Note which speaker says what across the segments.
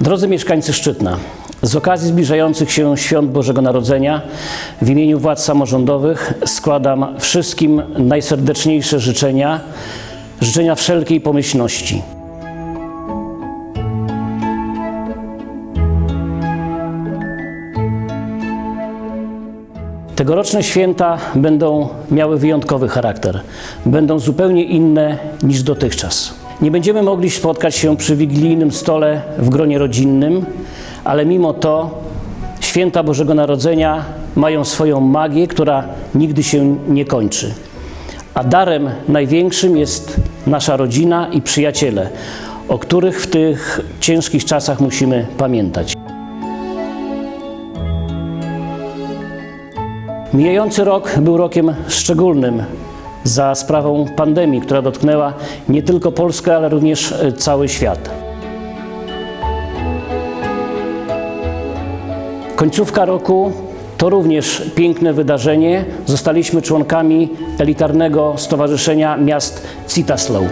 Speaker 1: Drodzy mieszkańcy Szczytna, z okazji zbliżających się świąt Bożego Narodzenia w imieniu władz samorządowych składam wszystkim najserdeczniejsze życzenia, życzenia wszelkiej pomyślności. Tegoroczne święta będą miały wyjątkowy charakter. Będą zupełnie inne niż dotychczas. Nie będziemy mogli spotkać się przy wigilijnym stole w gronie rodzinnym, ale mimo to święta Bożego Narodzenia mają swoją magię, która nigdy się nie kończy. A darem największym jest nasza rodzina i przyjaciele, o których w tych ciężkich czasach musimy pamiętać. Mijający rok był rokiem szczególnym za sprawą pandemii, która dotknęła nie tylko Polskę, ale również e, cały świat. Końcówka roku to również piękne wydarzenie. Zostaliśmy członkami elitarnego Stowarzyszenia Miast Citaslow.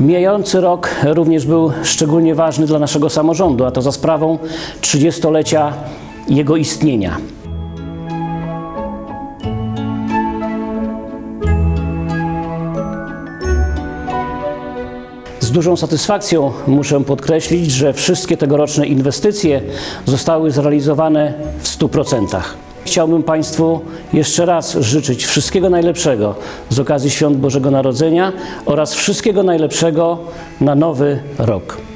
Speaker 1: Mijający rok również był szczególnie ważny dla naszego samorządu, a to za sprawą 30-lecia jego istnienia. Z dużą satysfakcją muszę podkreślić, że wszystkie tegoroczne inwestycje zostały zrealizowane w 100%. Chciałbym Państwu jeszcze raz życzyć wszystkiego najlepszego z okazji Świąt Bożego Narodzenia oraz wszystkiego najlepszego na nowy rok.